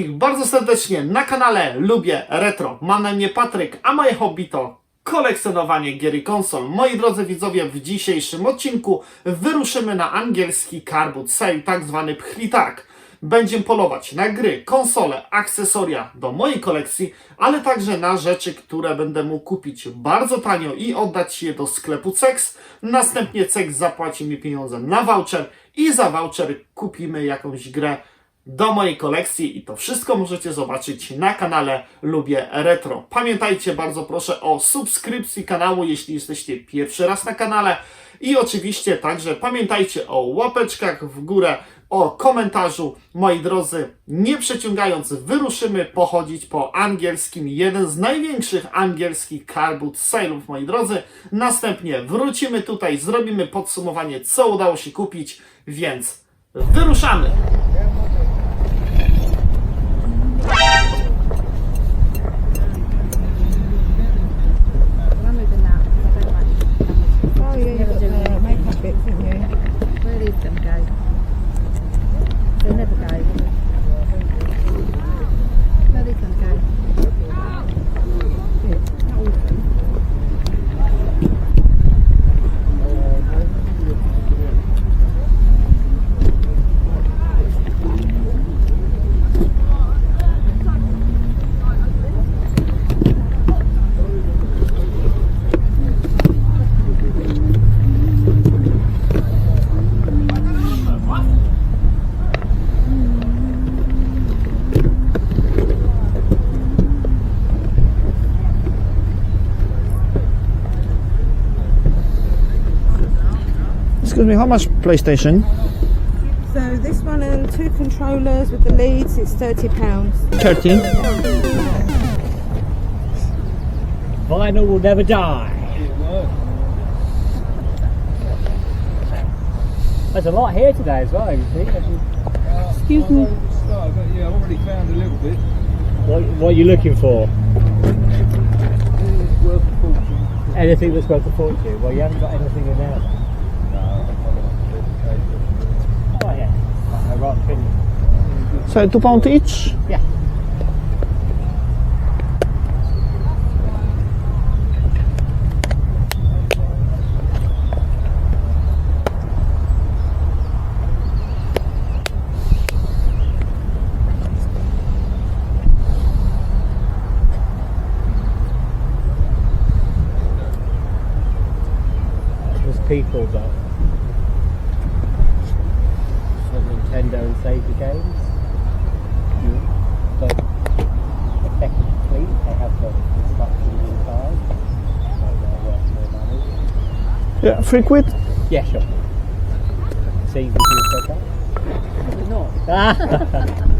Wszystkich bardzo serdecznie na kanale Lubię Retro. Mam na imię Patryk, a moje hobby to kolekcjonowanie gier i konsol. Moi drodzy widzowie, w dzisiejszym odcinku wyruszymy na angielski Carbut Sale, tak zwany pchlitarg. Będziemy polować na gry, konsole, akcesoria do mojej kolekcji, ale także na rzeczy, które będę mógł kupić bardzo tanio i oddać je do sklepu CEX. Następnie CEX zapłaci mi pieniądze na voucher i za voucher kupimy jakąś grę do mojej kolekcji i to wszystko możecie zobaczyć na kanale Lubię Retro. Pamiętajcie bardzo proszę o subskrypcji kanału, jeśli jesteście pierwszy raz na kanale i oczywiście także pamiętajcie o łapeczkach w górę, o komentarzu. Moi drodzy, nie przeciągając, wyruszymy pochodzić po angielskim, jeden z największych angielskich carbut sale'ów, moi drodzy. Następnie wrócimy tutaj, zrobimy podsumowanie, co udało się kupić, więc wyruszamy! You guide. Me, how much PlayStation? So this one and two controllers with the leads, it's thirty pounds. 30. Vinyl will never die. There's a lot here today as well. You see? Excuse me. Yeah, I've already found a little bit. What, what are you looking for? It's worth a fortune. Anything that's worth a fortune? Well, you haven't got anything in there. So two pound each? Yeah. people though. save the games. Yeah. Effectively, they have the instructions. So they're worth more money. Yeah, free quid? Yeah, sure. See, we do better. Probably not.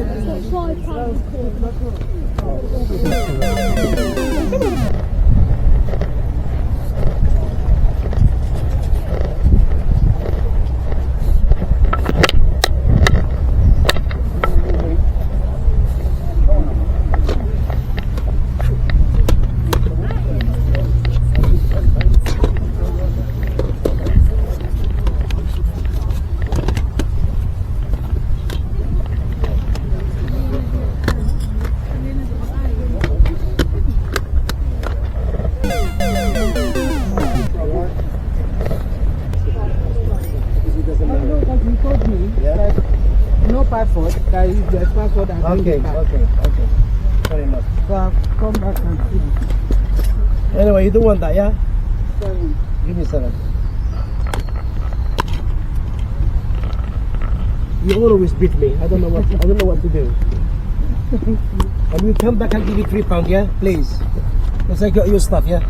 told me Yeah. that no passport, that if there's passport, I Okay, okay, okay. Fair enough. So I've come back and see. Anyway, you don't want that, yeah? Sorry. Give me seven. You always beat me. I don't know what I don't know what to do. and you come back, I'll give you three pound, yeah, please. Because I got your stuff, yeah.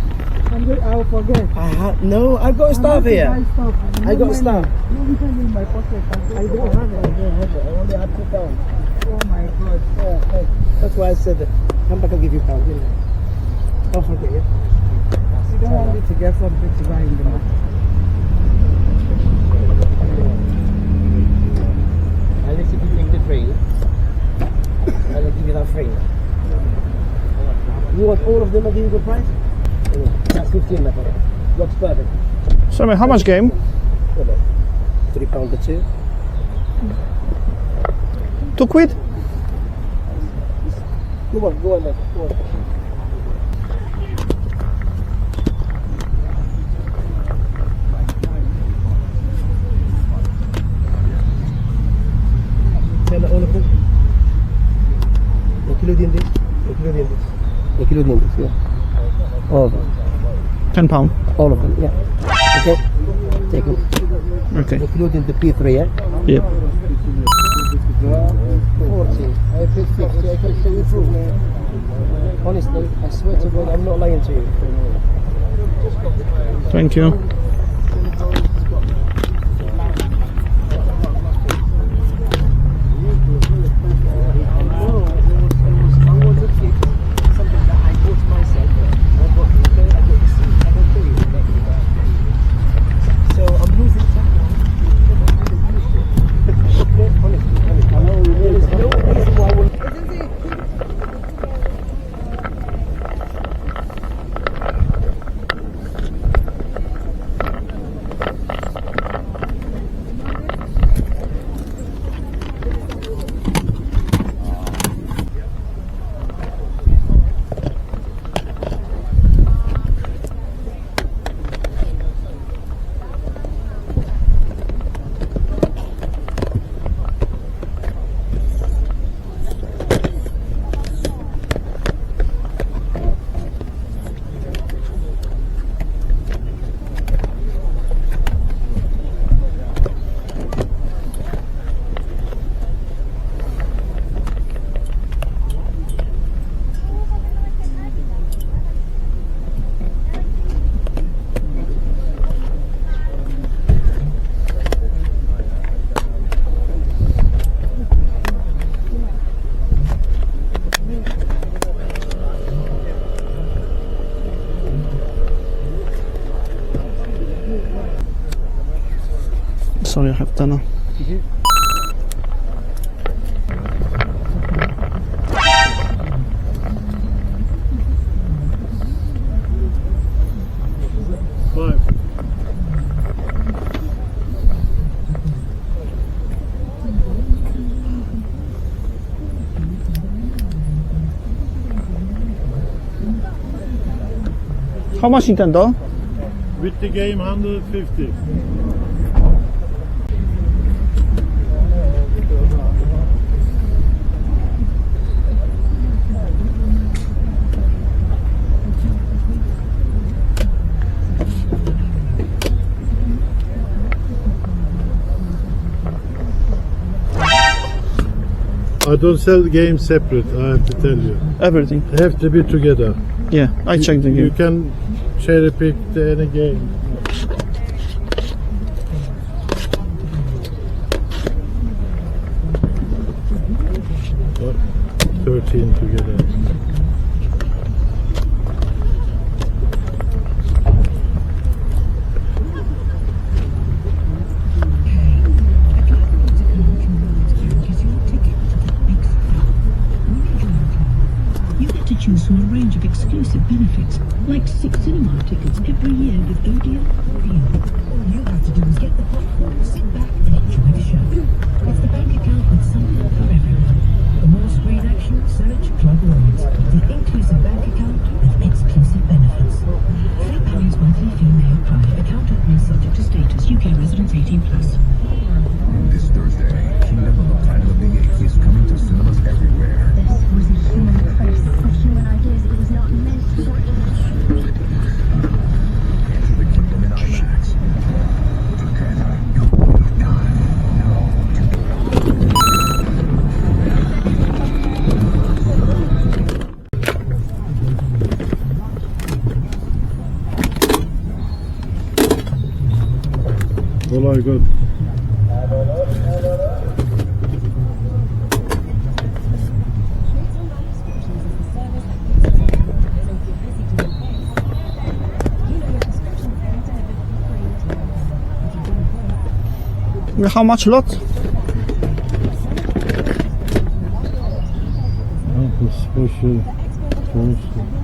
I'm good, I'll forget. I have no, I got stuff here. buy stuff. I got stuff. No money in my pocket. I don't have it. I don't have it. I only have two pound. Oh my God. Yeah, that's why I said that. Come back, I'll give you pound. You know. Don't forget, yeah. You don't want me to get something to buy in the market. Unless if you take the train, I'll give you that free. You want all of them? I'll give you the price. 15 Lahore. Works perfect. So, I mean, how much game? Three pound a chair. Two quid? Go on, go on, go on. Sen onu koy. O kilo diyeyim değil. O kilo diyeyim değil. O kilo diyeyim değil. Oldu. 10 pound? All of them, yeah. Okay, take them. Okay. Including the P3, yeah? Yep. 40, I paid 50, I can show you proof. Honestly, I swear to God, I'm not lying to you. Thank you. Sorry, I have done. How much Nintendo? With the game 150. I don't sell games separate, I have to tell you. Everything. They have to be together. Yeah, I checked the You game. can cherry pick any game. 13 together. Every year with very good. How much lot? Oh.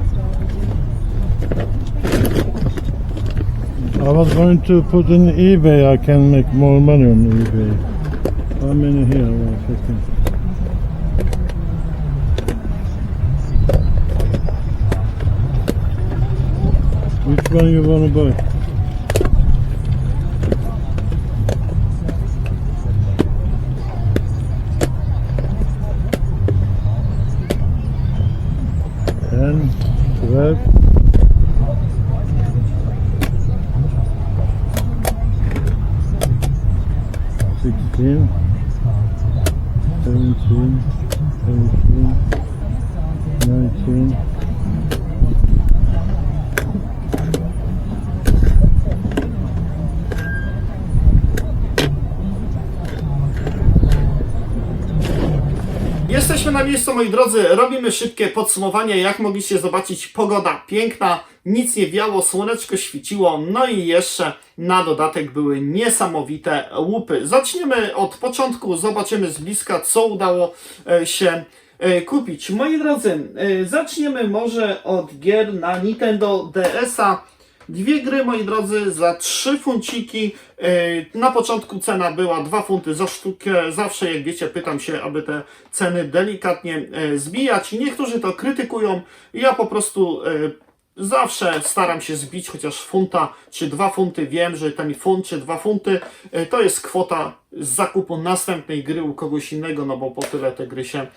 I was going to put in eBay. I can make more money on eBay. How many here? One second. Which one you want to buy? Seventeen. Seventeen. Seventeen. Nineteen. Jesteśmy na miejscu, moi drodzy. Robimy szybkie podsumowanie. Jak mogliście zobaczyć, pogoda piękna, nic nie wiało, słoneczko świeciło, no i jeszcze na dodatek były niesamowite łupy. Zaczniemy od początku, zobaczymy z bliska, co udało e, się e, kupić. Moi drodzy, e, zaczniemy może od gier na Nintendo DS-a. Dwie gry, moi drodzy, za 3 funciki. Yy, Na początku cena była 2 funty za sztukę. Zawsze, jak wiecie, pytam się, aby te ceny delikatnie yy, zbijać. Niektórzy to krytykują. Ja po prostu yy, zawsze staram się zbić chociaż funta czy 2 funty. Wiem, że ten funt czy 2 funty to jest kwota z zakupu następnej gry u kogoś innego, no bo po tyle te gry się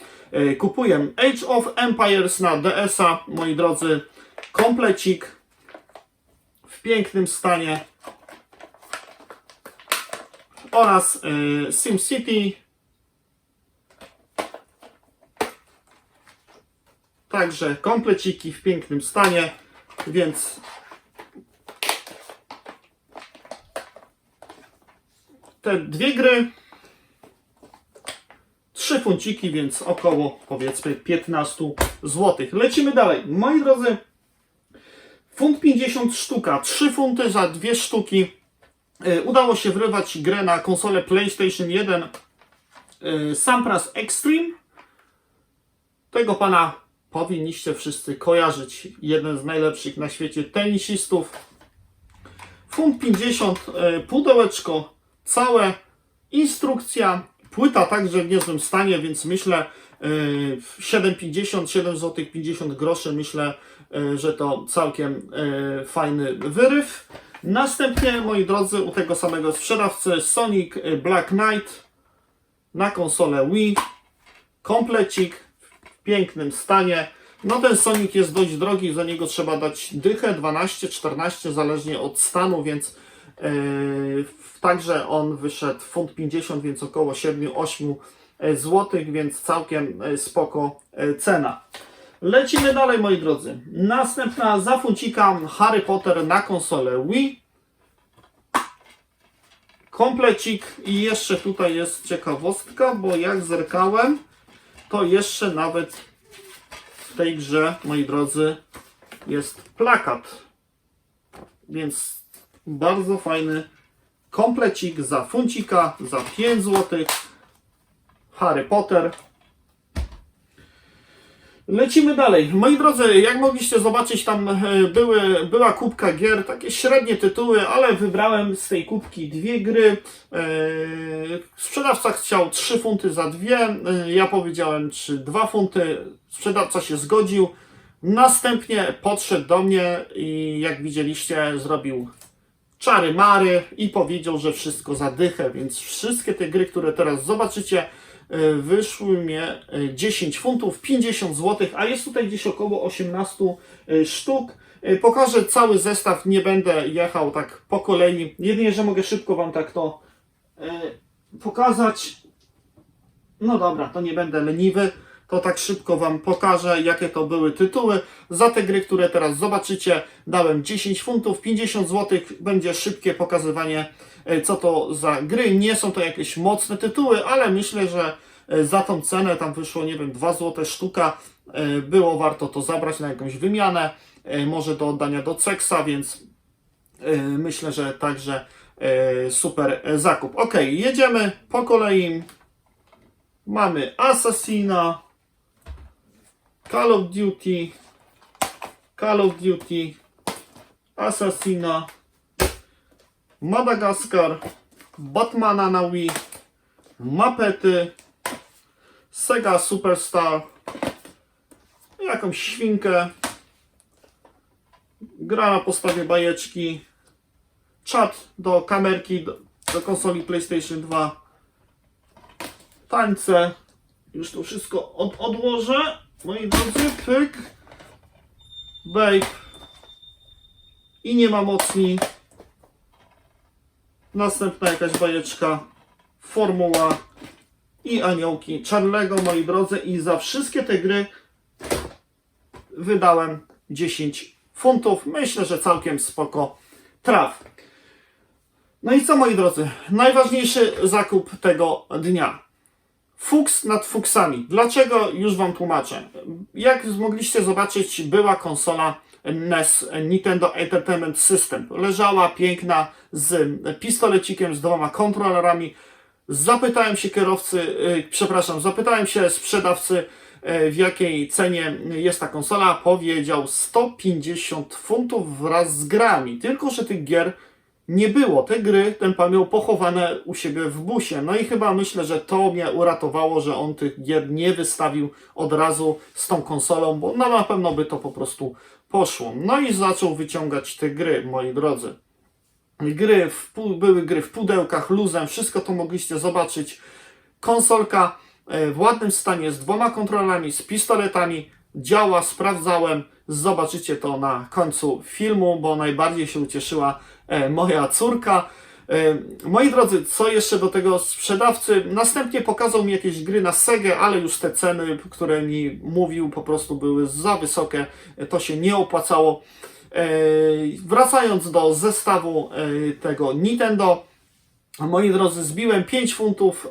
kupuje. Age of Empires na DS-a, moi drodzy, komplecik w pięknym stanie oraz y, SimCity także kompleciki w pięknym stanie więc te dwie gry trzy funciki, więc około powiedzmy 15 zł. Lecimy dalej. Moi drodzy, Funt 50 sztuka, 3 funty za dwie sztuki. E, Udało się wrywać grę na konsolę PlayStation 1 e, Sampras Extreme. Tego pana powinniście wszyscy kojarzyć. Jeden z najlepszych na świecie tenisistów. Funt 50, e, pudełeczko całe, instrukcja, płyta także w niezłym stanie, więc myślę 7,50, 7 zł 50 groszy, myślę, e, że to całkiem e, fajny wyryw. Następnie, moi drodzy, u tego samego sprzedawcy Sonic e, Black Knight na konsolę Wii. Komplecik w pięknym stanie. No ten Sonic jest dość drogi, za niego trzeba dać dychę 12, 14, zależnie od stanu, więc yy, także on wyszedł funt 50, więc około 7-8 zł, więc całkiem e, spoko e, cena. Lecimy dalej, moi drodzy. Następna za funcika Harry Potter na konsolę Wii. Komplecik i jeszcze tutaj jest ciekawostka, bo jak zerkałem, to jeszcze nawet w tej grze, moi drodzy, jest plakat. Więc bardzo fajny komplecik za funcika, za 5 zł. Harry Potter. Lecimy dalej. Moi drodzy, jak mogliście zobaczyć, tam e, były, była kubka gier, takie średnie tytuły, ale wybrałem z tej kubki dwie gry. E, Sprzedawca chciał 3 funty za dwie, e, ja powiedziałem czy 2 funty. Sprzedawca się zgodził. Następnie podszedł do mnie i jak widzieliście, zrobił czary mary i powiedział, że wszystko za dychę, więc wszystkie te gry, które teraz zobaczycie, wyszły mnie e, 10 funtów, 50 zł, a jest tutaj gdzieś około 18 e, sztuk. E, Pokażę cały zestaw, nie będę jechał tak po kolei, jedynie, że mogę szybko Wam tak to e, pokazać. No dobra, to nie będę leniwy, to tak szybko Wam pokażę, jakie to były tytuły. Za te gry, które teraz zobaczycie, dałem 10 funtów, 50 zł. Będzie szybkie pokazywanie, e, co to za gry. Nie są to jakieś mocne tytuły, ale myślę, że e, za tą cenę, tam wyszło, nie wiem, 2 zł sztuka, e, było warto to zabrać na jakąś wymianę, e, może do oddania do Ceksa, więc e, myślę, że także e, super e, zakup. Ok, jedziemy po kolei. Mamy Assassina, Call of Duty, Call of Duty, Assassina, Madagaskar, Batmana na Wii, Mapety, Sega Superstar, jakąś świnkę, gra na podstawie bajeczki, czat do kamerki, do, do konsoli PlayStation 2, tańce, już to wszystko od, odłożę, moi drodzy, pyk, babe. I nie ma mocni, następna jakaś bajeczka, formuła i aniołki Charlego, moi drodzy, i za wszystkie te gry wydałem 10 funtów. Myślę, że całkiem spoko traf. No i co moi drodzy? Najważniejszy zakup tego dnia. Fuks nad fuksami. Dlaczego? Już Wam tłumaczę. Jak mogliście zobaczyć, była konsola NES, Nintendo Entertainment System. Leżała piękna z pistolecikiem, z dwoma kontrolerami. Zapytałem się kierowcy, y, przepraszam, zapytałem się sprzedawcy, y, w jakiej cenie jest ta konsola. Powiedział 150 funtów wraz z grami. Tylko, że tych gier nie było. Te gry ten pan miał pochowane u siebie w busie. No i chyba myślę, że to mnie uratowało, że on tych gier nie wystawił od razu z tą konsolą, bo no, na pewno by to po prostu poszło. No i zaczął wyciągać te gry, moi drodzy. Gry w, były gry w pudełkach, luzem, wszystko to mogliście zobaczyć. Konsolka e, w ładnym stanie z dwoma kontrolerami, z pistoletami. Działa, sprawdzałem. Zobaczycie to na końcu filmu, bo najbardziej się ucieszyła e, moja córka. E, Moi drodzy, co jeszcze do tego sprzedawcy? Następnie pokazał mi jakieś gry na Segę, ale już te ceny, które mi mówił, po prostu były za wysokie. To się nie opłacało. E, Wracając do zestawu e, tego Nintendo, moi drodzy, zbiłem 5 funtów,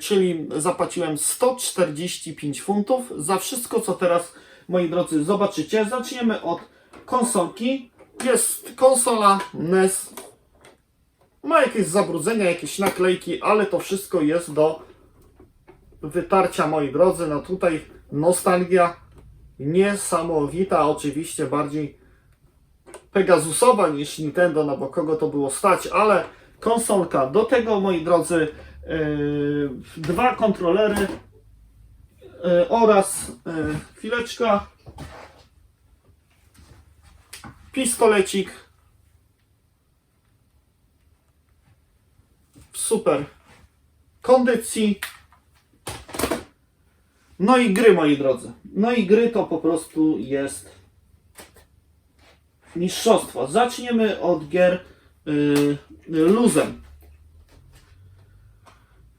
czyli zapłaciłem 145 funtów za wszystko, co teraz, moi drodzy, zobaczycie. Zaczniemy od konsolki. Jest konsola NES. Ma jakieś zabrudzenia, jakieś naklejki, ale to wszystko jest do wytarcia, moi drodzy. No tutaj nostalgia niesamowita, oczywiście bardziej Pegasusowa niż Nintendo, no bo kogo to było stać, ale konsolka. Do tego, moi drodzy, yy, dwa kontrolery yy, oraz yy, chwileczka, pistolecik super kondycji. No i gry, moi drodzy. No i gry to po prostu jest mistrzostwo. Zaczniemy od gier yy, luzem.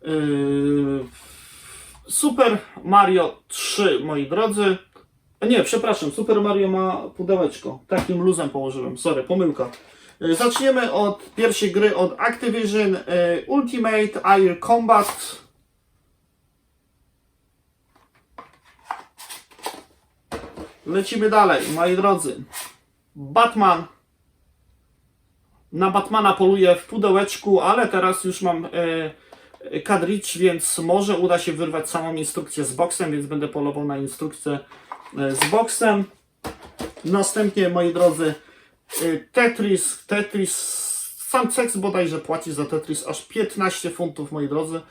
Yy, Super Mario 3, moi drodzy. Nie, przepraszam, Super Mario ma pudełeczko. Takim luzem położyłem, sorry, pomyłka. Yy, Zaczniemy od pierwszej gry od Activision yy, Ultimate Air Combat. Lecimy dalej, moi drodzy. Batman. Na Batmana poluję w pudełeczku, ale teraz już mam e, kadricz, więc może uda się wyrwać samą instrukcję z boksem, więc będę polował na instrukcję e, z boksem. Następnie, moi drodzy, e, Tetris. Tetris. Sam seks bodajże płaci za Tetris aż 15 funtów, moi drodzy.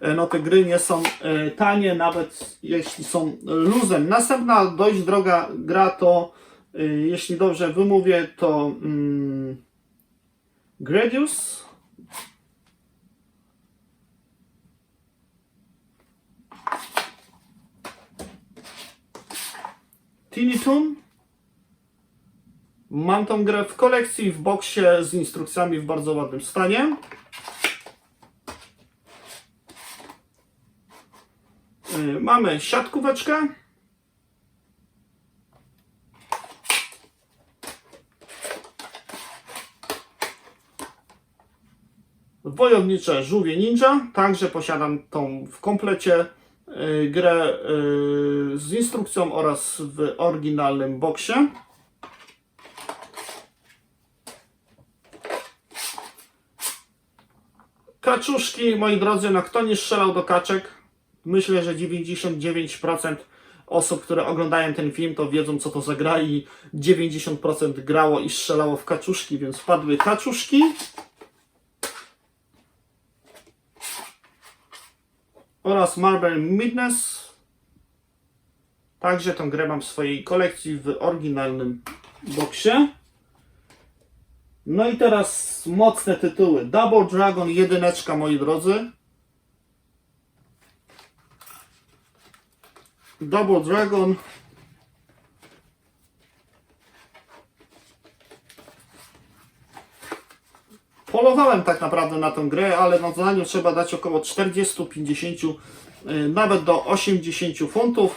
E, No te gry nie są e, tanie, nawet jeśli są luzem. Następna dość droga gra to Y, jeśli dobrze wymówię, to mm, Gradius. Tiny Toon. Mam tą grę w kolekcji, w boksie z instrukcjami w bardzo ładnym stanie. Y, Mamy siatkóweczkę. Wojownicze żółwie ninja. Także posiadam tą w komplecie y, grę y, z instrukcją oraz w oryginalnym boksie. Kaczuszki, moi drodzy, no kto nie strzelał do kaczek? Myślę, że 99% osób, które oglądają ten film, to wiedzą, co to za gra i 90% grało i strzelało w kaczuszki, więc wpadły kaczuszki. Oraz Marble Midness. Także tę grę mam w swojej kolekcji w oryginalnym boksie. No i teraz mocne tytuły. Double Dragon jedyneczka, moi drodzy. Double Dragon. Polowałem tak naprawdę na tę grę, ale no za nią trzeba dać około 40-50, y, nawet do 80 funtów.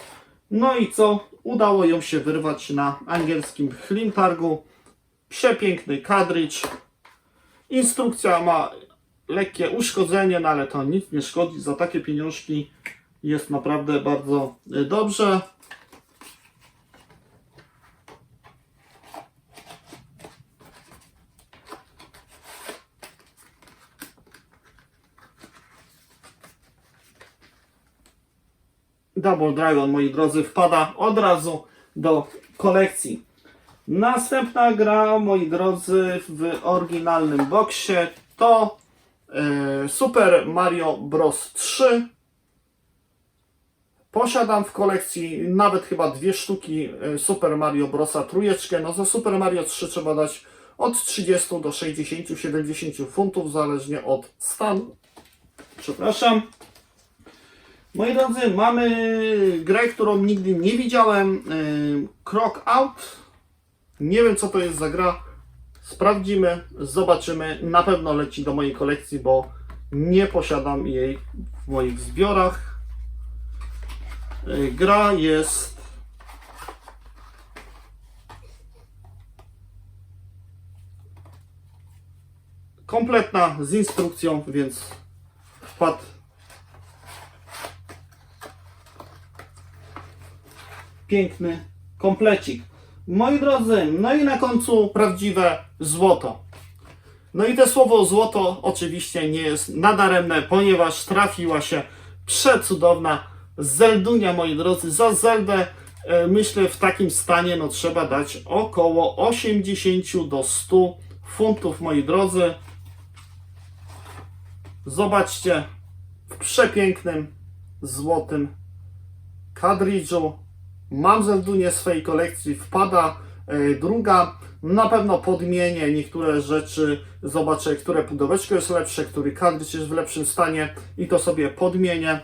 No i co? Udało ją się wyrwać na angielskim Chlimtargu. Przepiękny kadrycz. Instrukcja ma lekkie uszkodzenie, no ale to nic nie szkodzi. Za takie pieniążki jest naprawdę bardzo y, dobrze. Double Dragon, moi drodzy, wpada od razu do kolekcji. Następna gra, moi drodzy, w oryginalnym boksie to e, Super Mario Bros. 3. Posiadam w kolekcji nawet chyba dwie sztuki e, Super Mario Brosa trójeczkę. No za Super Mario 3 trzeba dać od 30 do 60, 70 funtów, zależnie od stanu. Przepraszam. Moi drodzy, mamy grę, którą nigdy nie widziałem. Yy, Croc Out. Nie wiem, co to jest za gra. Sprawdzimy, zobaczymy. Na pewno leci do mojej kolekcji, bo nie posiadam jej w moich zbiorach. Yy, Gra jest. Kompletna z instrukcją, więc wpadł piękny komplecik. Moi drodzy, no i na końcu prawdziwe złoto. No i te słowo złoto oczywiście nie jest nadaremne, ponieważ trafiła się przecudowna Zeldunia, moi drodzy. Za Zeldę e, myślę w takim stanie no trzeba dać około 80 do 100 funtów, moi drodzy. Zobaczcie w przepięknym złotym kadridżu Mam Zeldunię w swojej kolekcji, wpada e, druga. Na pewno podmienię niektóre rzeczy, zobaczę, które pudełeczko jest lepsze, który kadrycz jest w lepszym stanie i to sobie podmienię.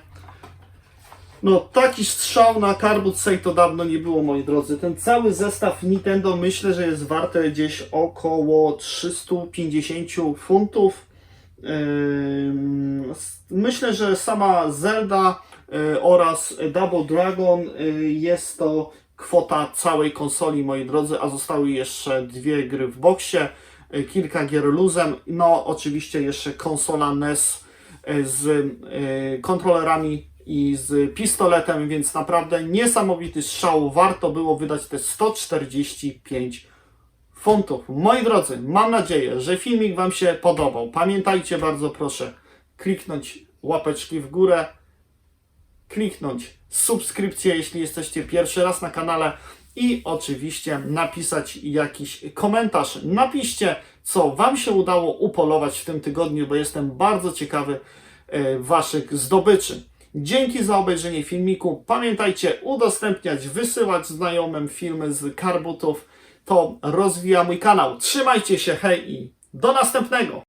No taki strzał na Carbon Say to dawno nie było, moi drodzy. Ten cały zestaw Nintendo myślę, że jest warte gdzieś około 350 funtów. Myślę, że sama Zelda oraz Double Dragon y, jest to kwota całej konsoli, moi drodzy, a zostały jeszcze dwie gry w boksie, y, kilka gier luzem, no oczywiście jeszcze konsola NES z kontrolerami i z pistoletem, więc naprawdę niesamowity strzał. Warto było wydać te 145 funtów. Moi drodzy, mam nadzieję, że filmik Wam się podobał. Pamiętajcie bardzo proszę kliknąć łapeczki w górę, kliknąć subskrypcję, jeśli jesteście pierwszy raz na kanale i oczywiście napisać jakiś komentarz. Napiszcie, co Wam się udało upolować w tym tygodniu, bo jestem bardzo ciekawy e, Waszych zdobyczy. Dzięki za obejrzenie filmiku. Pamiętajcie udostępniać, wysyłać znajomym filmy z karbutów. To rozwija mój kanał. Trzymajcie się, hej i do następnego!